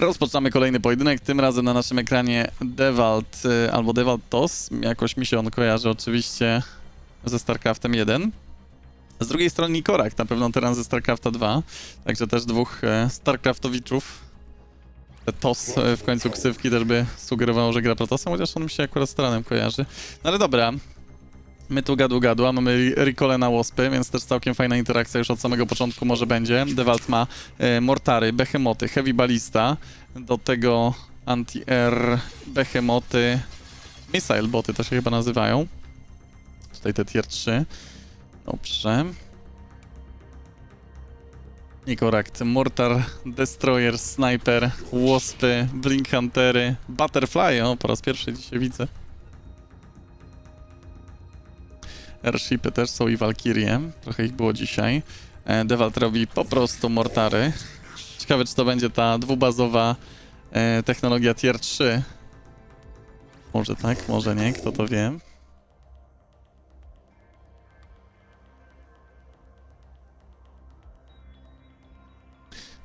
Rozpoczynamy kolejny pojedynek, tym razem na naszym ekranie Devalt y, albo Devalt TOS. Jakoś mi się on kojarzy oczywiście ze StarCraftem 1. Z drugiej strony Nikorak, na pewno teraz ze StarCrafta 2, także też dwóch e, StarCraftowiczów. TOS e, w końcu ksywki też by sugerowało, że gra Protosem, chociaż on mi się akurat z kojarzy. No ale dobra, My tu gadu gadu, a mamy Ricole na Łospy, więc też całkiem fajna interakcja już od samego początku może będzie. Dewalt ma e, mortary, behemoty, heavy ballista, do tego anti-air, behemoty, missile boty to się chyba nazywają. Tutaj te tier 3. Dobrze. Nikorakt, Mortar, Destroyer, Sniper, Łospy, Blink Huntery, Butterfly, o po raz pierwszy dzisiaj widzę. Airshipy też są i Valkyrie. Trochę ich było dzisiaj. E, Devalt robi po prostu mortary. Ciekawe, czy to będzie ta dwubazowa e, technologia tier 3. Może tak, może nie, kto to wie.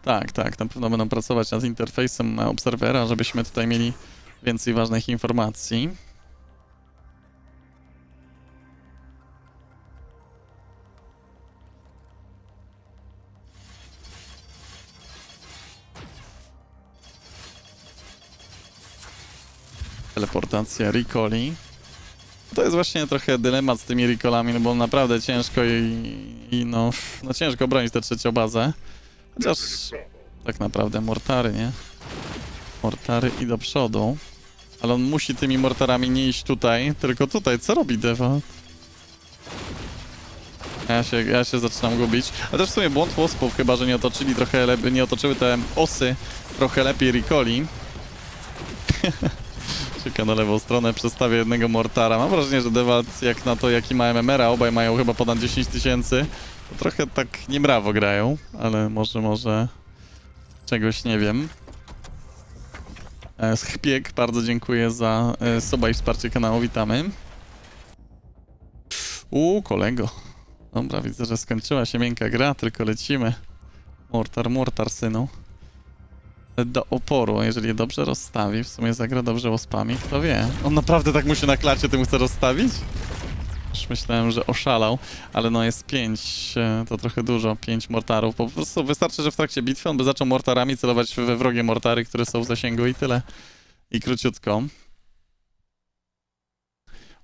Tak, tak, na pewno będą pracować nad interfejsem Obserwera, żebyśmy tutaj mieli więcej ważnych informacji. Teleportacja Ricoli. To jest właśnie trochę dylemat z tymi Ricolami, no bo naprawdę ciężko i, i no, no ciężko bronić tę trzecią bazę. Chociaż tak naprawdę mortary, nie? Mortary i do przodu. Ale on musi tymi mortarami nie iść tutaj, tylko tutaj. Co robi Deva? Ja się, ja się zaczynam gubić. A też w sumie błąd Waspów, chyba że nie otoczyli trochę nie otoczyły te osy trochę lepiej Ricoli. Czeka na lewą stronę, przestawię jednego Mortara. Mam wrażenie, że Dewalt jak na to, jaki ma MMR-a, obaj mają chyba ponad 10 tysięcy, trochę tak niemrawo grają, ale może, może czegoś nie wiem. E, Schpiek, bardzo dziękuję za e, suba i wsparcie kanału, witamy. Uuu, kolego. Dobra, widzę, że skończyła się miękka gra, tylko lecimy. Mortar, mortar, synu do oporu, jeżeli je dobrze rozstawi, w sumie zagra dobrze łospami, kto wie. On naprawdę tak musi na klacie tym chce rozstawić? Już myślałem, że oszalał, ale no jest pięć, e, to trochę dużo, pięć mortarów. Po prostu wystarczy, że w trakcie bitwy on by zaczął mortarami celować we wrogie mortary, które są w zasięgu i tyle. I króciutko.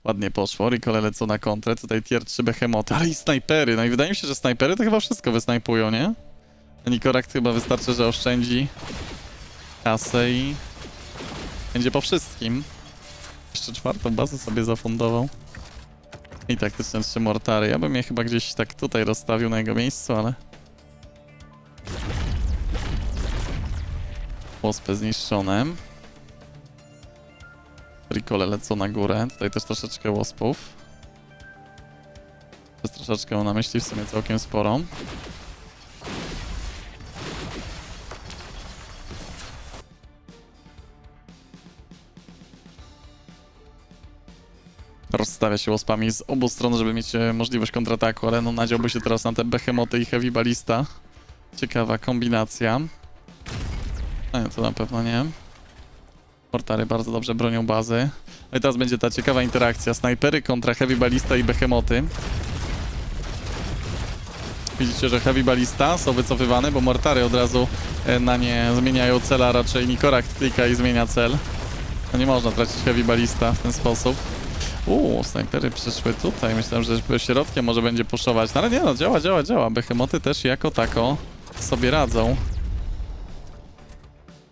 Ładnie poszło, Ricole lecą na kontrę, tutaj tier 3 behemoty, ale i snajpery, no i wydaje mi się, że snajpery to chyba wszystko wysnajpują, nie? Nikorakt chyba wystarczy, że oszczędzi kasę i będzie po wszystkim. Jeszcze czwartą bazę sobie zafundował. I taktyczne trzy mortary. Ja bym je chyba gdzieś tak tutaj rozstawił na jego miejscu, ale... Łospy zniszczone. Ricole lecą na górę. Tutaj też troszeczkę łospów. Jest troszeczkę na myśli, w sumie całkiem sporo. Rozstawia się łospami z obu stron, żeby mieć e, możliwość kontrataku, ale no nadziałby się teraz na te behemoty i heavy ballista. Ciekawa kombinacja. No nie, to na pewno nie. Portary bardzo dobrze bronią bazy. No i teraz będzie ta ciekawa interakcja. Snajpery kontra heavy ballista i behemoty. Widzicie, że heavy ballista są wycofywane, bo mortary od razu e, na nie zmieniają cela, raczej Nikorakt klika i zmienia cel. No nie można tracić heavy ballista w ten sposób. Uuu, snajpery przyszły tutaj. Myślałem, że środkiem może będzie puszować. No ale nie no, działa, działa, działa. Behemoty też jako tako sobie radzą.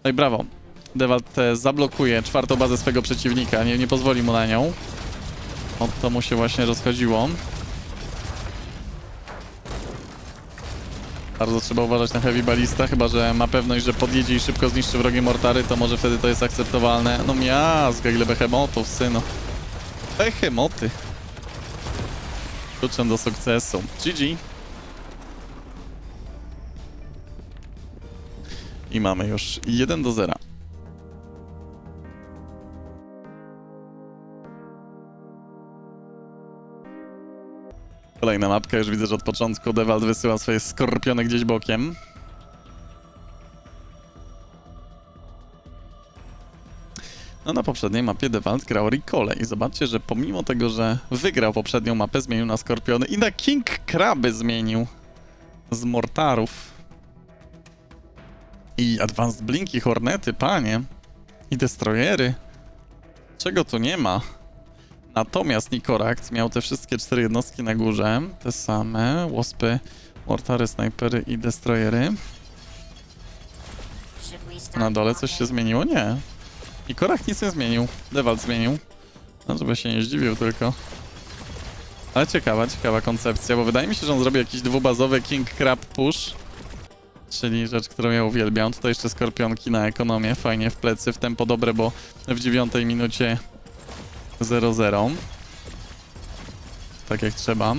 No i brawo. Dewalt e, zablokuje czwartą bazę swego przeciwnika. Nie, nie pozwoli mu na nią. O to mu się właśnie rozchodziło. Bardzo trzeba uważać na heavy ballista, chyba że ma pewność, że podjedzie i szybko zniszczy wrogie mortary, to może wtedy to jest akceptowalne. No miazga, ile behemotów, synu. Behemoty. Kluczem do sukcesu. GG. I mamy już 1 do 0. Kolejna mapka, już widzę, że od początku Dewald wysyła swoje skorpiony gdzieś bokiem. No na poprzedniej mapie Dewalt grał Ricole i zobaczcie, że pomimo tego, że wygrał poprzednią mapę, zmienił na Skorpiony i na King Kraby zmienił z Mortarów. I Advanced Blinki, Hornety, panie. I Destroyery. Czego tu nie ma? Natomiast Nikorakt miał te wszystkie cztery jednostki na górze, te same, Łospy, Mortary, Snajpery i Destroyery. Na dole coś się zmieniło? Nie. Nikorakt nic nie zmienił, Dewalt zmienił. No, żeby się nie zdziwił tylko. Ale ciekawa, ciekawa koncepcja, bo wydaje mi się, że on zrobi jakiś dwubazowy King Crab Push. Czyli rzecz, którą ja uwielbiam. Tutaj jeszcze skorpionki na ekonomię, fajnie w plecy, w tempo dobre, bo w dziewiątej minucie 0-0. Tak jak trzeba.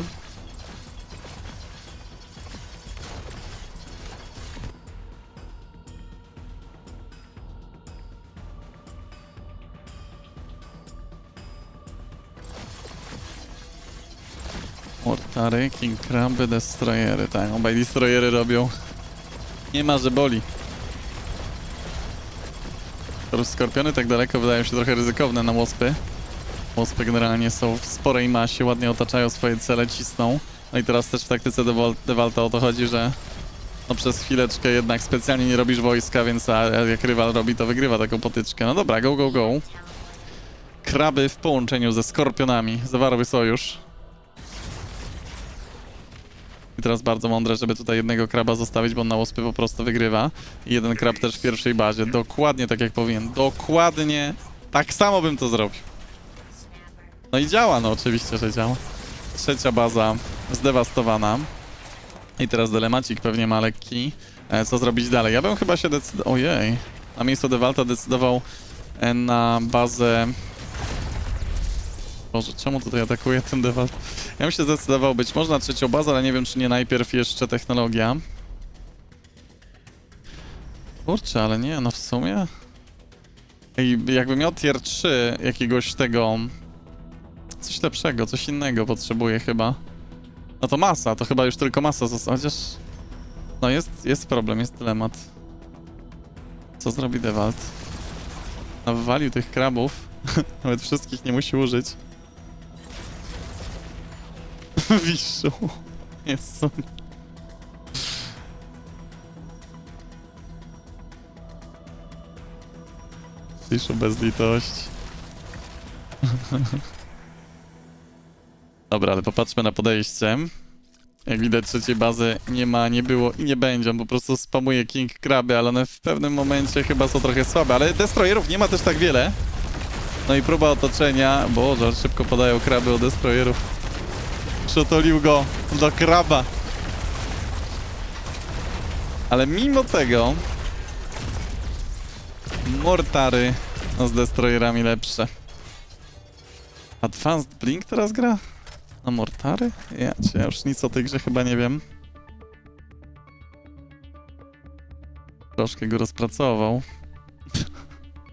Mortary, King Kraby, Destroyery. Tak, obaj Destroyery robią. Nie ma, że boli. Skorpiony tak daleko wydają się trochę ryzykowne na łospy. Łospy generalnie są w sporej masie, ładnie otaczają swoje cele, cisną. No i teraz też w taktyce Dewalta o to chodzi, że no przez chwileczkę jednak specjalnie nie robisz wojska, więc a jak rywal robi, to wygrywa taką potyczkę. No dobra, go, go, go. Kraby w połączeniu ze skorpionami zawarły sojusz. I teraz bardzo mądre, żeby tutaj jednego kraba zostawić, bo on na łospy po prostu wygrywa. I jeden krab też w pierwszej bazie. Dokładnie tak jak powinien. Dokładnie tak samo bym to zrobił. No i działa, no oczywiście, że działa. Trzecia baza zdewastowana. I teraz dylemacik pewnie ma lekki. E, co zrobić dalej? Ja bym chyba się decydował... Ojej. Na miejscu Dewalta decydował e, na bazę... Boże, czemu tutaj atakuje ten Dewalt? Ja bym się zdecydował być może na trzecią bazę, ale nie wiem, czy nie najpierw jeszcze technologia. Kurczę, ale nie, no w sumie... Ej, jakby miał tier 3 jakiegoś tego... Coś lepszego, coś innego potrzebuje chyba. No to masa, to chyba już tylko masa została, chociaż... No jest, jest problem, jest dylemat. Co zrobi Dewalt? Wywalił tych krabów. Nawet wszystkich nie musi użyć. Wiszu. Jezu. Wiszu bez litości. Dobra, ale popatrzmy na podejście. Jak widać trzeciej bazy nie ma, nie było i nie będzie. On po prostu spamuje King Kraby, ale one w pewnym momencie chyba są trochę słabe. Ale Destroyerów nie ma też tak wiele. No i próba otoczenia. Boże, szybko podają kraby o Destroyerów. Przotolił go do kraba. Ale mimo tego Mortary no z Destroyerami lepsze. Advanced Blink teraz gra? Na Mortary? Ja, ja już nic o tej grze chyba nie wiem. Troszkę go rozpracował.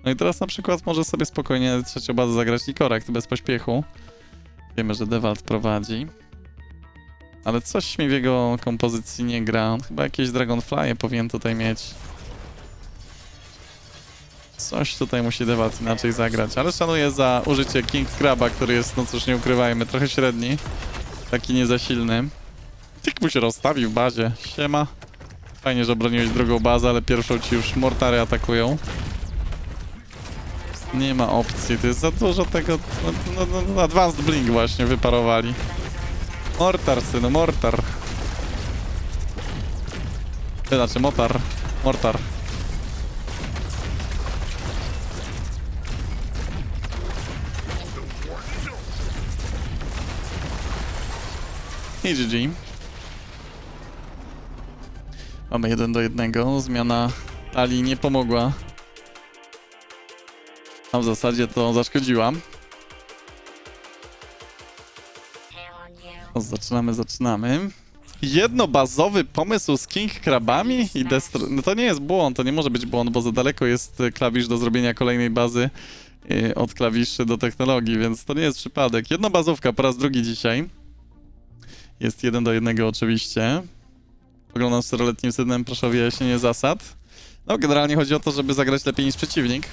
No i teraz na przykład może sobie spokojnie trzecią bazę zagrać Nikorakt bez pośpiechu. Wiemy, że Dewalt prowadzi. Ale coś mi w jego kompozycji nie gra. On chyba jakieś Dragonfly'e powinien tutaj mieć. Coś tutaj musi Dewalt inaczej zagrać, ale szanuję za użycie King Kraba, który jest, no cóż nie ukrywajmy, trochę średni. Taki niezasilny. Tyk mu się rozstawi w bazie. Siema. Fajnie, że obroniłeś drugą bazę, ale pierwszą ci już mortary atakują. Nie ma opcji, to jest za dużo tego... No, no, no, no Advanced Blink właśnie wyparowali. Mortar, synu, mortar. To znaczy motar. Mortar. I GG. Mamy jeden do jednego. Zmiana talii nie pomogła. A w zasadzie to zaszkodziła. Zaczynamy, zaczynamy. Jednobazowy pomysł z King Krabami i Destro... No to nie jest błąd, to nie może być błąd, bo za daleko jest e, klawisz do zrobienia kolejnej bazy e, od klawiszy do technologii, więc to nie jest przypadek. Jednobazówka po raz drugi dzisiaj. Jest jeden do jednego oczywiście. Poglądam z czteroletnim synem, proszę o wyjaśnienie zasad. No, generalnie chodzi o to, żeby zagrać lepiej niż przeciwnik.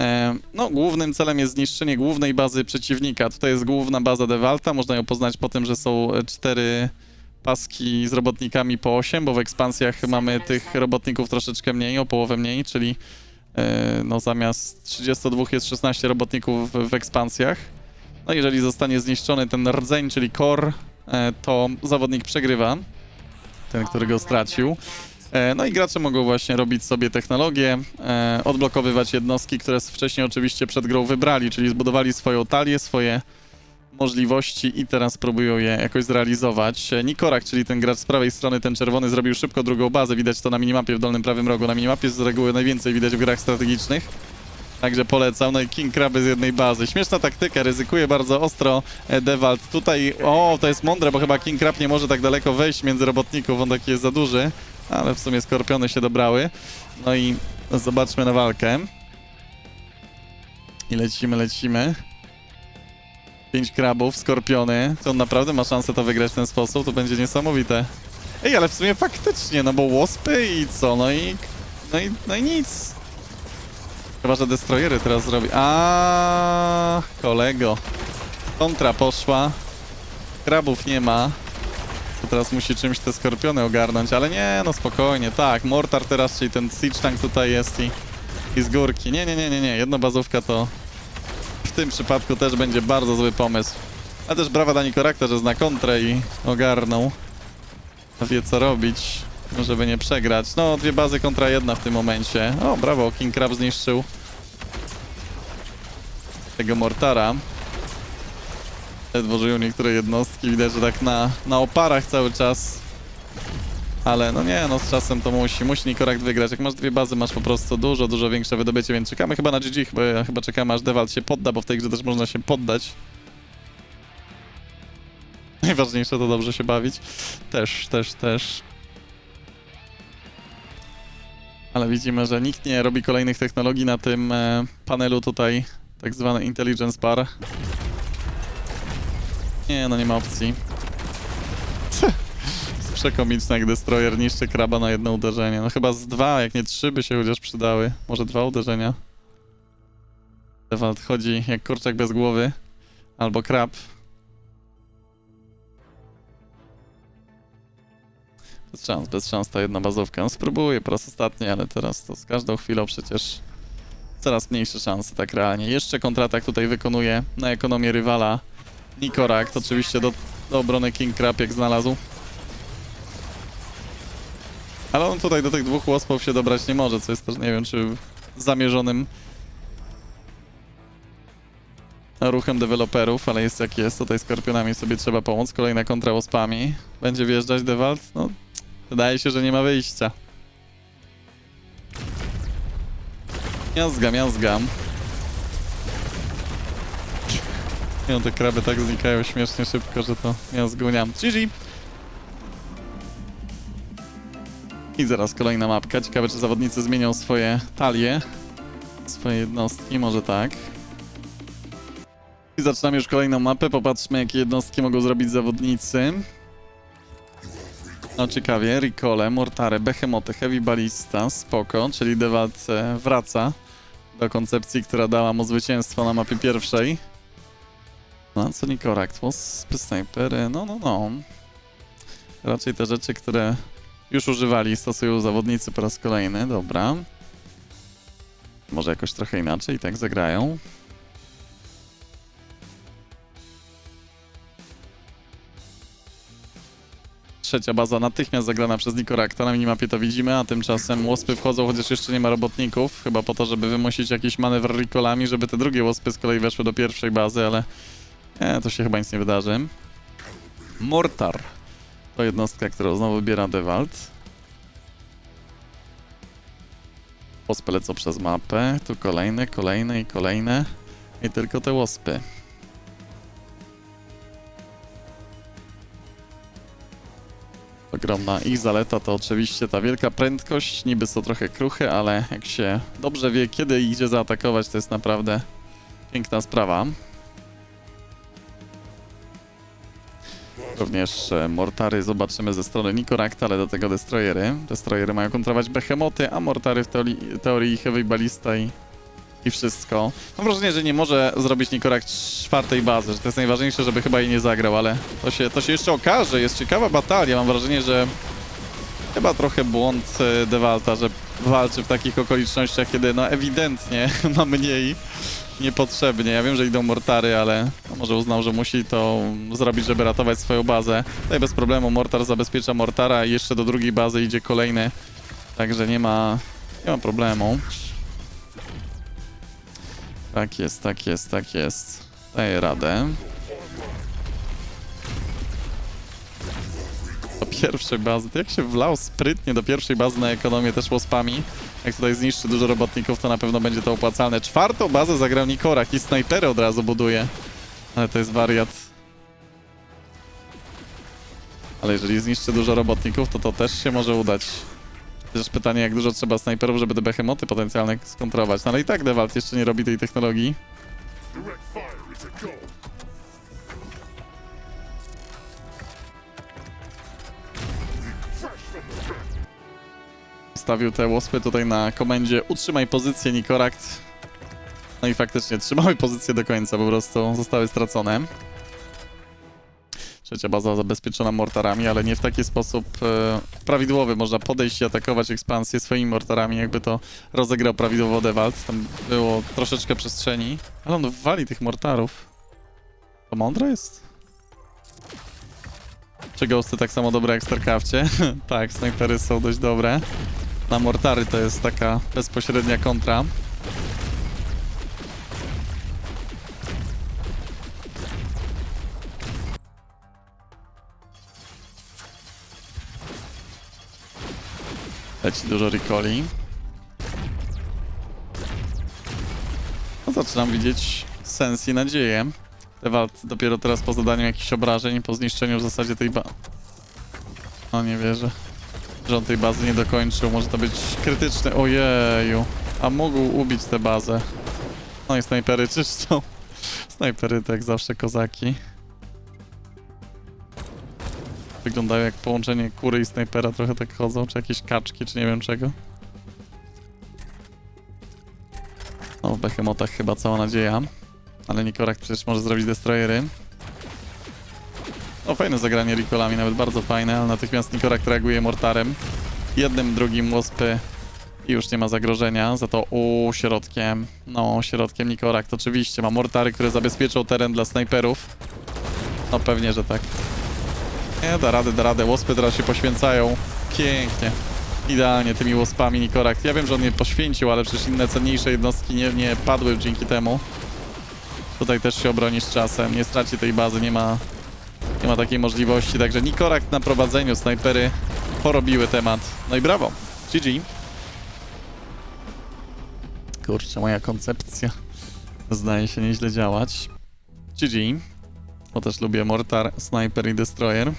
E, no, głównym celem jest zniszczenie głównej bazy przeciwnika. Tutaj jest główna baza Devalta, można ją poznać po tym, że są e, cztery paski z robotnikami po 8, bo w ekspansjach mamy tych robotników troszeczkę mniej, o połowę mniej, czyli e, no zamiast 32 jest 16 robotników w, w ekspansjach. No jeżeli zostanie zniszczony ten rdzeń, czyli core, to zawodnik przegrywa, ten, który go stracił. E, No i gracze mogą właśnie robić sobie technologię, e, odblokowywać jednostki, które wcześniej oczywiście przed grą wybrali, czyli zbudowali swoją talię, swoje możliwości i teraz próbują je jakoś zrealizować. E, Nikorak, czyli ten gracz z prawej strony, ten czerwony, zrobił szybko drugą bazę. Widać to na minimapie w dolnym prawym rogu. Na minimapie z reguły najwięcej widać w grach strategicznych. Także polecam. No i King Kraby z jednej bazy. Śmieszna taktyka, ryzykuje bardzo ostro e, Dewalt. Tutaj, o, to jest mądre, bo chyba King Krab nie może tak daleko wejść między robotników, on taki jest za duży. Ale w sumie skorpiony się dobrały. No i zobaczmy na walkę. I lecimy, lecimy. Pięć krabów, skorpiony. Czy on naprawdę ma szansę to wygrać w ten sposób? To będzie niesamowite. Ej, ale w sumie faktycznie, no bo łospy i co? No i... No i, no i nic. Chyba, że destroyery teraz zrobi. A, kolego. Kontra poszła. Krabów nie ma. To teraz musi czymś te skorpiony ogarnąć, ale nie, no spokojnie, tak. Mortar teraz, czyli ten siege tank tutaj jest i, i z górki. Nie, nie, nie, nie, nie. Jedna bazówka to w tym przypadku też będzie bardzo zły pomysł. A też brawa dla Nikorakta, że zna kontrę i ogarnął. Wie co robić, żeby nie przegrać. No, dwie bazy kontra jedna w tym momencie. O, brawo, King Crab zniszczył tego Mortara. Ledwo żyją niektóre jednostki, widać, że tak na, na oparach cały czas. Ale no nie, no z czasem to musi, musi Nikorakt wygrać. Jak masz dwie bazy, masz po prostu dużo, dużo większe wydobycie, więc czekamy chyba na GG, chyba, chyba czekamy aż Dewalt się podda, bo w tej grze też można się poddać. Najważniejsze to dobrze się bawić. Też, też, też. Ale widzimy, że nikt nie robi kolejnych technologii na tym e, panelu tutaj, tak zwany Intelligence Bar. Nie, no nie ma opcji. Przekomiczne, jak Destroyer niszczy kraba na jedno uderzenie. No chyba z dwa, jak nie trzy by się chociaż przydały. Może dwa uderzenia. Dewalt chodzi jak kurczak bez głowy. Albo krab. Bez szans, bez szans ta jedna bazówka. No spróbuję po raz ostatni, ale teraz to z każdą chwilą przecież coraz mniejsze szanse tak realnie. Jeszcze kontratak tutaj wykonuje na ekonomię rywala Nikorakt. Oczywiście do, do obrony King Crab jak znalazł. Ale on tutaj do tych dwóch łospów się dobrać nie może, co jest też nie wiem czy zamierzonym ruchem deweloperów, ale jest jak jest. Tutaj skorpionami sobie trzeba pomóc. Kolejna kontra łospami. Będzie wjeżdżać Dewalt? No, wydaje się, że nie ma wyjścia. Miazga, miazga. No te kraby tak znikają śmiesznie szybko, że to miazguniam. GG! I zaraz kolejna mapka. Ciekawe, czy zawodnicy zmienią swoje talie. Swoje jednostki, może tak. I zaczynamy już kolejną mapę. Popatrzmy, jakie jednostki mogą zrobić zawodnicy. No ciekawie, Ricole, Mortare, Behemoty, Heavy Ballista, spoko, czyli Dewalt wraca do koncepcji, która dała mu zwycięstwo na mapie pierwszej. No, a co Nikorakt, Łospy, Snajpery, no, no, no. Raczej te rzeczy, które już używali, stosują zawodnicy po raz kolejny, dobra. Może jakoś trochę inaczej, tak zagrają. Trzecia baza natychmiast zagrana przez Nikorakta, na minimapie to widzimy, a tymczasem łospy wchodzą, chociaż jeszcze nie ma robotników, chyba po to, żeby wymusić jakiś manewr Ricolami, żeby te drugie łospy z kolei weszły do pierwszej bazy, ale nie, to się chyba nic nie wydarzy. Mortar to jednostka, którą znowu wybiera Dewalt. Łospy lecą przez mapę, tu kolejne, kolejne i kolejne. I tylko te łospy. Ogromna ich zaleta to oczywiście ta wielka prędkość, niby są trochę kruchy, ale jak się dobrze wie, kiedy i gdzie zaatakować, to jest naprawdę piękna sprawa. Również e, mortary zobaczymy ze strony Nikorakta, ale do tego destroyery. Destroyery mają kontrolować behemoty, a mortary w teorii, teorii heavy ballista i i wszystko. Mam wrażenie, że nie może zrobić Nikorak czwartej bazy, że to jest najważniejsze, żeby chyba jej nie zagrał, ale to się, to się jeszcze okaże. Jest ciekawa batalia. Mam wrażenie, że chyba trochę błąd e, Dewalta, że walczy w takich okolicznościach, kiedy no ewidentnie ma mniej niepotrzebnie. Ja wiem, że idą mortary, ale no może uznał, że musi to zrobić, żeby ratować swoją bazę. Tutaj bez problemu mortar zabezpiecza mortara i jeszcze do drugiej bazy idzie kolejny. Także nie ma, nie ma problemu. Tak jest, tak jest, tak jest. Daję radę. Do pierwszej bazy. To jak się wlał sprytnie do pierwszej bazy na ekonomię też łospami. Jak tutaj zniszczy dużo robotników, to na pewno będzie to opłacalne. Czwartą bazę zagrał Nikorak i snajpery od razu buduje. Ale to jest wariat. Ale jeżeli zniszczy dużo robotników, to to też się może udać. Też pytanie, jak dużo trzeba snajperów, żeby te behemoty potencjalne skontrować. No ale i tak Dewalt jeszcze nie robi tej technologii. Direct fire is a go. Stawił te łospy tutaj na komendzie utrzymaj pozycję Nikorakt. No i faktycznie trzymały pozycję do końca, po prostu zostały stracone. Trzecia baza zabezpieczona mortarami, ale nie w taki sposób e, prawidłowy. Można podejść i atakować ekspansję swoimi mortarami, jakby to rozegrał prawidłowo Dewalt. Tam było troszeczkę przestrzeni, ale on wali tych mortarów. To mądre jest? Czy ghosty tak samo dobre jak w StarCrafcie? tak, snajpery są dość dobre. Na mortary to jest taka bezpośrednia kontra. Leci dużo recoli. No zaczynam widzieć sens i nadzieję. Dewalt dopiero teraz po zadaniu jakichś obrażeń, po zniszczeniu w zasadzie tej ba... No nie wierzę że on tej bazy nie dokończył. Może to być krytyczny. Ojeju. A mógł ubić tę bazę. No i snajpery czyszczą. Snajpery to jak zawsze kozaki. Wyglądają jak połączenie kury i snajpera. Trochę tak chodzą. Czy jakieś kaczki, czy nie wiem czego. No w behemotach chyba cała nadzieja. Ale Nikorak przecież może zrobić destroyery. O, fajne zagranie Ricolami, nawet bardzo fajne, ale natychmiast Nikorak reaguje mortarem. Jednym, drugim łospy i już nie ma zagrożenia. Za to u środkiem, no środkiem Nikorak to oczywiście ma mortary, które zabezpieczą teren dla snajperów. No pewnie, że tak. Nie, da radę, da radę. Łospy teraz się poświęcają. Pięknie. Idealnie tymi łospami Nikorak. Ja wiem, że on nie poświęcił, ale przecież inne cenniejsze jednostki nie, nie padły dzięki temu. Tutaj też się obroni z czasem, nie straci tej bazy, nie ma nie ma takiej możliwości, także Nikorak na prowadzeniu, snajpery porobiły temat. No i brawo, GG. Kurczę, moja koncepcja zdaje się nieźle działać. GG. Bo też lubię Mortar, Sniper i Destroyer.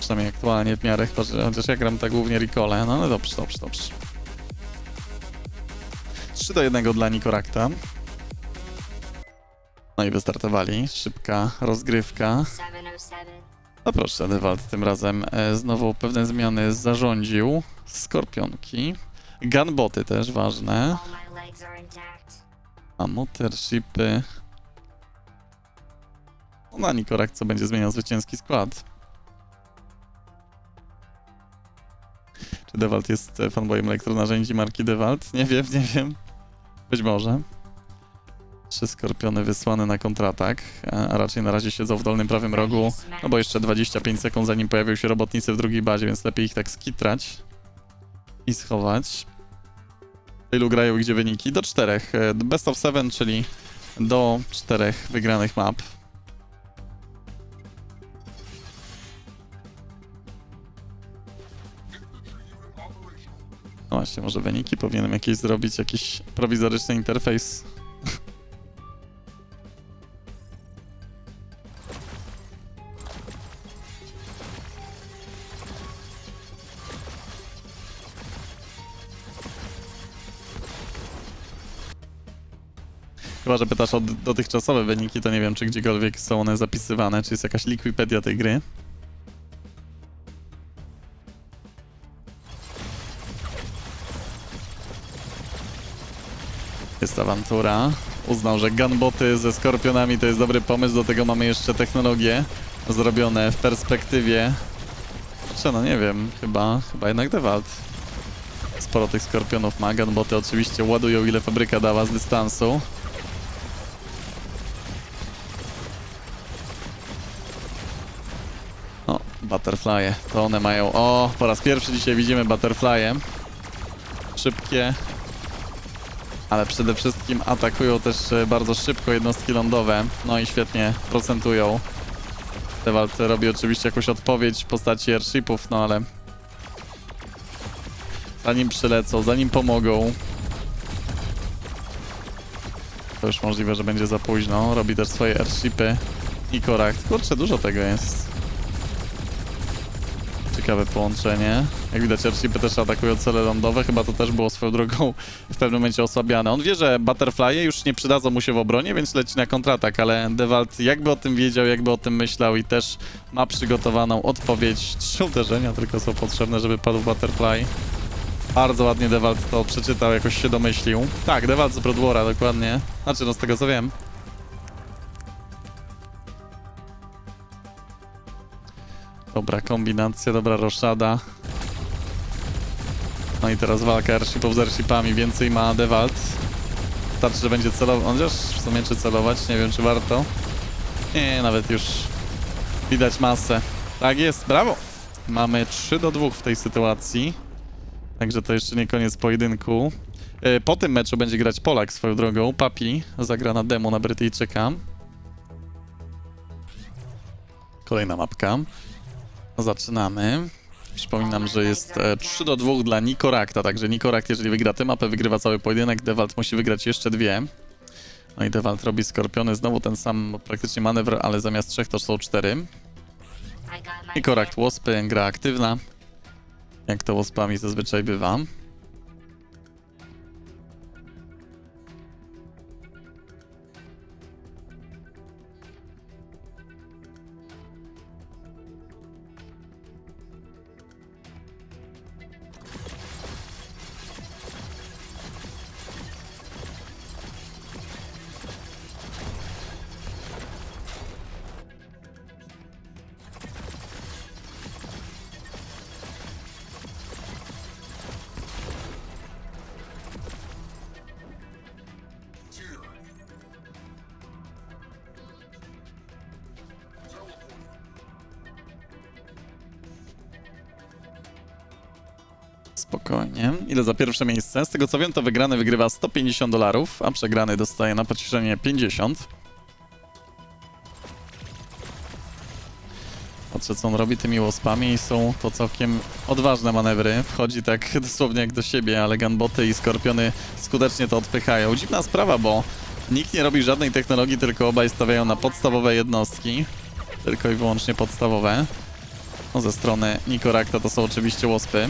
Przynajmniej aktualnie w miarę, chociaż ja gram tak głównie Recole. No ale dobrze, dobrze, dobrze. 3 do 1 dla Nikorakta. No i wystartowali. Szybka rozgrywka. 707. No proszę, Dewalt tym razem e, znowu pewne zmiany zarządził. Skorpionki. Gunboty też ważne. A mothershipy. No na Nikorak, co będzie zmieniał zwycięski skład. Czy Dewalt jest e, fanboyem elektronarzędzi marki Dewalt? Nie wiem, nie wiem. Być może. Trzy skorpiony wysłane na kontratak, a raczej na razie siedzą w dolnym prawym rogu. No bo jeszcze 25 sekund zanim pojawią się robotnicy w drugiej bazie, więc lepiej ich tak skitrać i schować. Ilu grają, gdzie wyniki? Do czterech. E, Best of seven, czyli do czterech wygranych map. No właśnie, może wyniki powinienem jakieś zrobić, jakiś prowizoryczny interfejs. Chyba, że pytasz o dotychczasowe wyniki, to nie wiem, czy gdziekolwiek są one zapisywane, czy jest jakaś likwipedia tej gry. Jest awantura. Uznał, że gunboty ze skorpionami to jest dobry pomysł. Do tego mamy jeszcze technologie zrobione w perspektywie. Czy no nie wiem, chyba, chyba jednak Dewalt. Sporo tych skorpionów ma. Gunboty oczywiście ładują ile fabryka dała z dystansu. Butterflye. To one mają. O, po raz pierwszy dzisiaj widzimy butterflye. Szybkie. Ale przede wszystkim atakują też e, bardzo szybko jednostki lądowe. No i świetnie procentują. Dewalt robi oczywiście jakąś odpowiedź w postaci airshipów, no ale zanim przylecą, zanim pomogą, to już możliwe, że będzie za późno. Robi też swoje airshipy i korakt. Kurczę, dużo tego jest. Ciekawe połączenie. Jak widać, airshipy też atakują cele lądowe. Chyba to też było swoją drogą w pewnym momencie osłabiane. On wie, że butterfly'e już nie przydadzą mu się w obronie, więc leci na kontratak, ale Dewalt jakby o tym wiedział, jakby o tym myślał i też ma przygotowaną odpowiedź. Trzy uderzenia tylko są potrzebne, żeby padł butterfly. Bardzo ładnie Dewalt to przeczytał, jakoś się domyślił. Tak, Dewalt z Broadwara, dokładnie. Znaczy, no z tego co wiem. Dobra kombinacja, dobra roszada. No i teraz walka airshipów z airshipami. Więcej ma Dewalt. Starczy, że będzie celował. Chociaż w sumie czy celować? Nie wiem, czy warto. Nie, nawet już widać masę. Tak jest, brawo! Mamy 3 do 2 w tej sytuacji. Także to jeszcze nie koniec pojedynku. E, Po tym meczu będzie grać Polak swoją drogą. Papi zagra na demo na Brytyjczyka. Kolejna mapka. Zaczynamy. Przypominam, że jest e, 3 do 2 dla Nikorakta, także Nikorakt, jeżeli wygra tę mapę, wygrywa cały pojedynek. Dewalt musi wygrać jeszcze dwie. No i Dewalt robi Skorpiony, znowu ten sam praktycznie manewr, ale zamiast trzech to są cztery. Nikorakt Łospy, gra aktywna. Jak to łospami zazwyczaj bywa. Spokojnie. Ile za pierwsze miejsce? Z tego co wiem, to wygrany wygrywa 150 dolarów, a przegrany dostaje na pocieszenie 50. Patrzę, co on robi tymi łospami i są to całkiem odważne manewry. Wchodzi tak dosłownie jak do siebie, ale gunboty i skorpiony skutecznie to odpychają. Dziwna sprawa, bo nikt nie robi żadnej technologii, tylko obaj stawiają na podstawowe jednostki. Tylko i wyłącznie podstawowe. No, ze strony Nikorakta to są oczywiście łospy.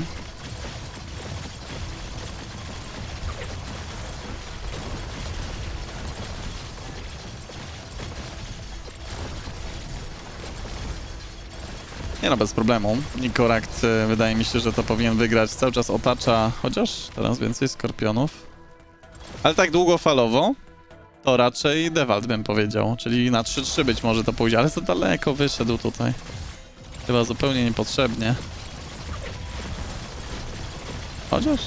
Nie no, bez problemu. Nikorakt y, wydaje mi się, że to powinien wygrać. Cały czas otacza, chociaż teraz więcej skorpionów. Ale tak długofalowo, to raczej Dewalt bym powiedział. Czyli na 3-3 być może to pójdzie, ale za daleko wyszedł tutaj. Chyba zupełnie niepotrzebnie. Chociaż...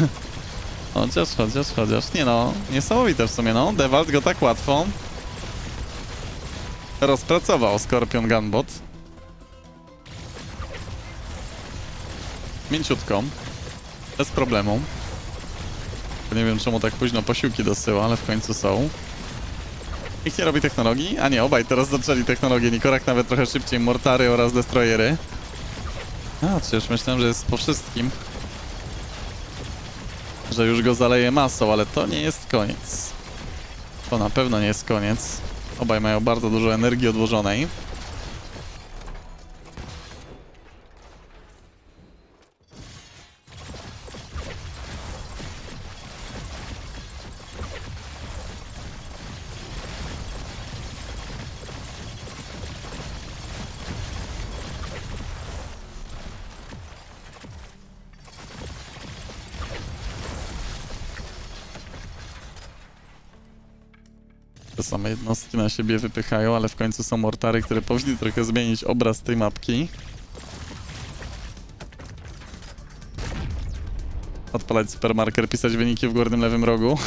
chociaż, chociaż, chociaż. Nie no, niesamowite w sumie no. Dewalt go tak łatwo rozpracował Skorpion Gunbot. Mięciutką. Bez problemu. Nie wiem czemu tak późno posiłki dosyła, ale w końcu są. Nikt nie robi technologii? A nie, obaj teraz zaczęli technologię. Nikorak nawet trochę szybciej. Mortary oraz destroyery. A, przecież myślałem, że jest po wszystkim. Że już go zaleje masą, ale to nie jest koniec. To na pewno nie jest koniec. Obaj mają bardzo dużo energii odłożonej. Jednostki na siebie wypychają, ale w końcu są mortary, które powinny trochę zmienić obraz tej mapki. Odpalać supermarker, pisać wyniki w górnym lewym rogu.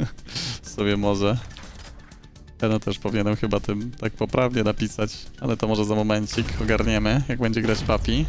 Sobie może. No też powinienem chyba tym tak poprawnie napisać, ale to może za momencik ogarniemy, jak będzie grać papi.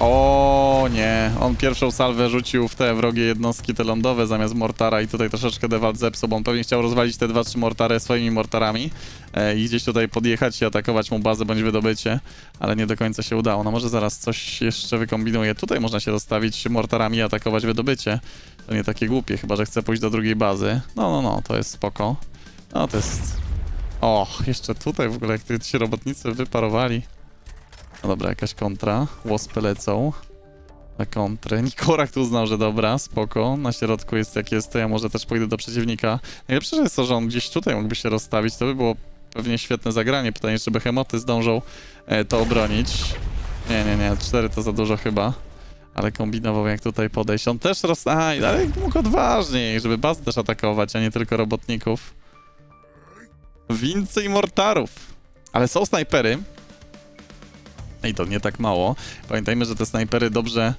O nie, on pierwszą salwę rzucił w te wrogie jednostki te lądowe zamiast mortara i tutaj troszeczkę Dewalt zepsuł, bo on pewnie chciał rozwalić te dwa, trzy mortary swoimi mortarami e, i gdzieś tutaj podjechać i atakować mu bazę bądź wydobycie, ale nie do końca się udało. No może zaraz coś jeszcze wykombinuje. Tutaj można się rozstawić mortarami i atakować wydobycie. To nie takie głupie, chyba że chce pójść do drugiej bazy. No, no, no, to jest spoko. No, to jest... Och, jeszcze tutaj w ogóle, jak ci robotnicy wyparowali. No dobra, jakaś kontra. Łospy lecą. Na kontrę. Nikorak tu uznał, że dobra, spoko. Na środku jest jak jest, to ja może też pójdę do przeciwnika. Najlepsze jest to, że on gdzieś tutaj mógłby się rozstawić. To by było pewnie świetne zagranie. Pytanie, czy behemoty zdążą e, to obronić. Nie, nie, nie. Cztery to za dużo chyba. Ale kombinował jak tutaj podejść. On też roz... A, ale mógł odważniej, żeby baz też atakować, a nie tylko robotników. Więcej mortarów. Ale są snajpery. I to nie tak mało. Pamiętajmy, że te snajpery dobrze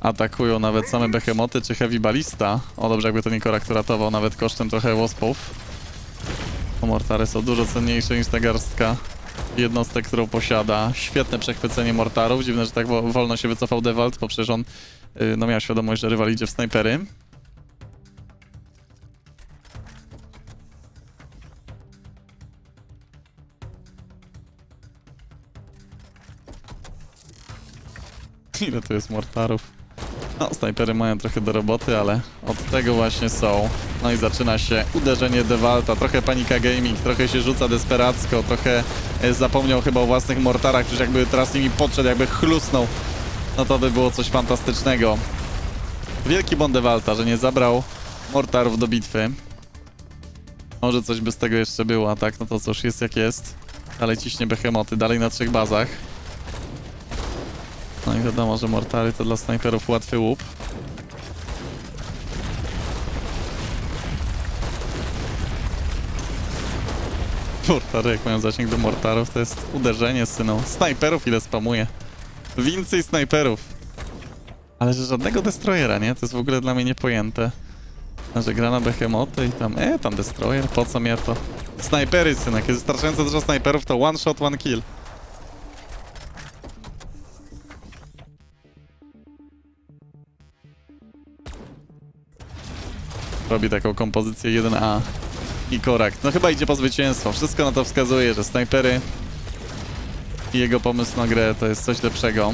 atakują nawet same behemoty czy heavy ballista. O, dobrze, jakby to Nikorak ratował, nawet kosztem trochę łospów. Bo mortary są dużo cenniejsze niż ta garstka jednostek, którą posiada. Świetne przechwycenie mortarów. Dziwne, że tak wo- wolno się wycofał Dewalt, bo przecież on y, no, miał świadomość, że rywal idzie w snajpery. Ile tu jest mortarów? No, snajpery mają trochę do roboty, ale od tego właśnie są. No i zaczyna się uderzenie Dewalta. Trochę panika gaming, trochę się rzuca desperacko, trochę e, zapomniał chyba o własnych mortarach, przecież jakby teraz nimi podszedł, jakby chlusnął, no to by było coś fantastycznego. Wielki błąd Dewalta, że nie zabrał mortarów do bitwy. Może coś by z tego jeszcze było, a tak, no to cóż, jest jak jest. Dalej ciśnie behemoty, dalej na trzech bazach. No i wiadomo, że mortary to dla snajperów łatwy łup. Mortary, jak mają zasięg do mortarów, to jest uderzenie syną. Snajperów ile spamuje. Więcej snajperów. Ale że żadnego destroyera, nie? To jest w ogóle dla mnie niepojęte. A że gra na behemoty i tam, e, tam destroyer, po co mnie to? Snajpery, synek, jest wystarczająco dużo snajperów, to one shot, one kill. Robi taką kompozycję 1A i Korak. No chyba idzie po zwycięstwo. Wszystko na to wskazuje, że snajpery i jego pomysł na grę to jest coś lepszego.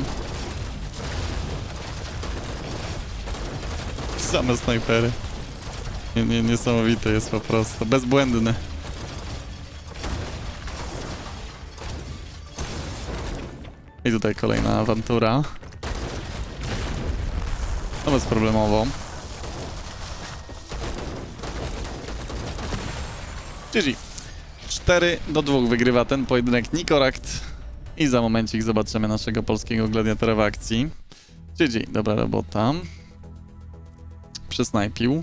Same snajpery. Nie, nie, niesamowite jest po prostu. Bezbłędny. I tutaj kolejna awantura. No bezproblemowo. GG. 4 do 2 wygrywa ten pojedynek Nikorakt. I za momencik zobaczymy naszego polskiego gladiatora w akcji. GG, dobra robota. Przysnajpił.